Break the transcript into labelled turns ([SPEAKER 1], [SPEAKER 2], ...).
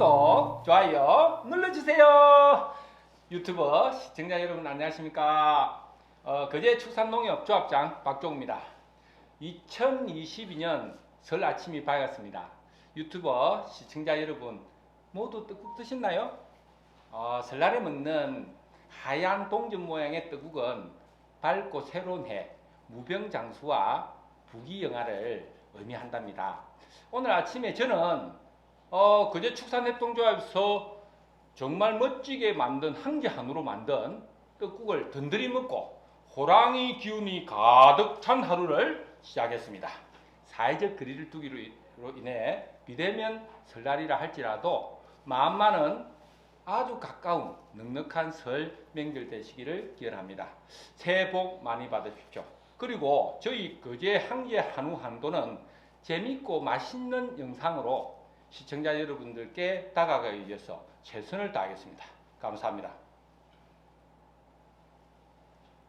[SPEAKER 1] 좋아요 눌러주세요. 유튜버 시청자 여러분 안녕하십니까? 어, 거제 축산농협 조합장 박종우입니다. 2022년 설 아침이 밝았습니다. 유튜버 시청자 여러분 모두 떡국 드셨나요? 어, 설날에 먹는 하얀 동전 모양의 떡국은 밝고 새로운 해, 무병장수와 부귀영화를 의미한답니다. 오늘 아침에 저는 어, 그제 축산협동조합에서 정말 멋지게 만든 한개 한우로 만든 떡국을 든든히 먹고 호랑이 기운이 가득 찬 하루를 시작했습니다. 사회적 거리를 두기로 인해 비대면 설날이라 할지라도 마음만은 아주 가까운 넉넉한 설 명절 되시기를 기원합니다. 새해 복 많이 받으십시오. 그리고 저희 거제 한개 한우 한도는 재밌고 맛있는 영상으로 시청자 여러분들께 다가가기 위해서 최선을 다하겠습니다. 감사합니다.